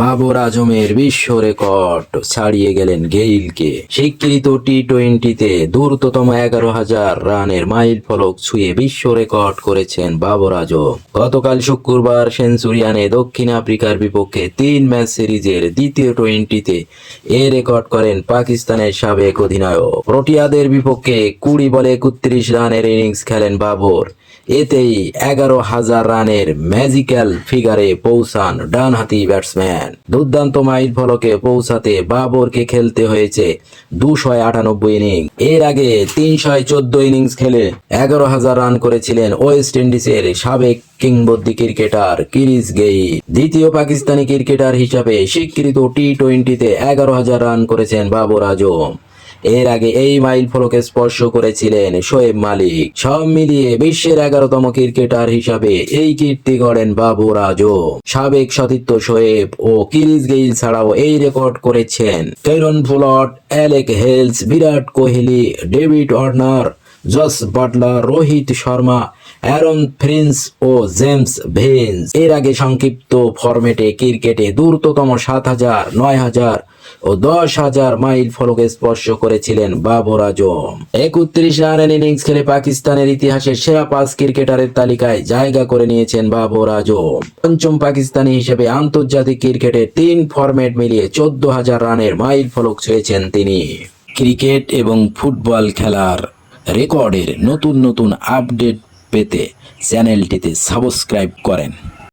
বাবর আজমের বিশ্ব রেকর্ড ছাড়িয়ে গেলেন গেইলকে। স্বীকৃত টি টোয়েন্টিতে দ্রুততম এগারো হাজার রানের মাইল ফলক ছুঁয়ে বিশ্ব রেকর্ড করেছেন বাবর আজম গতকাল শুক্রবার সেঞ্চুরিয়ানে দক্ষিণ আফ্রিকার বিপক্ষে তিন ম্যাচ সিরিজের দ্বিতীয় টোয়েন্টিতে এ রেকর্ড করেন পাকিস্তানের সাবেক অধিনায়ক। প্রোটিয়াদের বিপক্ষে কুড়ি বলে একত্রিশ রানের ইনিংস খেলেন বাবর। এতেই এগারো হাজার রানের ম্যাজিক্যাল ফিগারে পৌঁছান ডানহাতি ব্যাটসম্যান। দুর্দান্ত মাইল ফলকে পৌঁছাতে বাবরকে খেলতে হয়েছে দুশো আটানব্বই ইনিংস। এর আগে তিনশো চোদ্দ ইনিংস খেলে এগারো হাজার রান করেছিলেন ওয়েস্ট ইন্ডিজের সাবেক কিংবদী ক্রিকেটার কিরিস গেই। দ্বিতীয় পাকিস্তানি ক্রিকেটার হিসাবে স্বীকৃত টি টোয়েন্টিতে এগারো হাজার রান করেছেন বাবর আজম। এর আগে এই মাইল ফলকে স্পর্শ করেছিলেন শোয়েব মালিক। সব মিলিয়ে বিশ্বের এগারোতম ক্রিকেটার হিসাবে এই কীর্তি গড়েন বাবু রাজও সাবেক সতীর্থ শোয়েব ও কিরিস গেইল ছাড়াও এই রেকর্ড করেছেন। Kieron ফুলট Alex Hales, Virat Kohli, David Warner Jos Buttler, Rohit Sharma, Aaron Finch ও জেমস ভেন্স এর আগে সংক্ষিপ্ত ফরম্যাটে ক্রিকেটে দ্রুততম সাত হাজার, নয় হাজার ও দশ হাজার মাইল ফলকে স্পর্শ করেছিলেন বাবর আজম। একত্রিশ রানের ইনিংস খেলে পাকিস্তানের ইতিহাসে সেরা পাঁচ ক্রিকেটারের তালিকায় জায়গা করে নিয়েছেন বাবর আজম। পঞ্চম পাকিস্তানি হিসেবে আন্তর্জাতিক ক্রিকেটে তিন ফরম্যাট মিলিয়ে চোদ্দ হাজার রানের মাইল ফলক ছুঁয়েছেন তিনি। ক্রিকেট এবং ফুটবল খেলার রেকর্ডের নতুন নতুন আপডেট পেতে চ্যানেলটিতে সাবস্ক্রাইব করেন।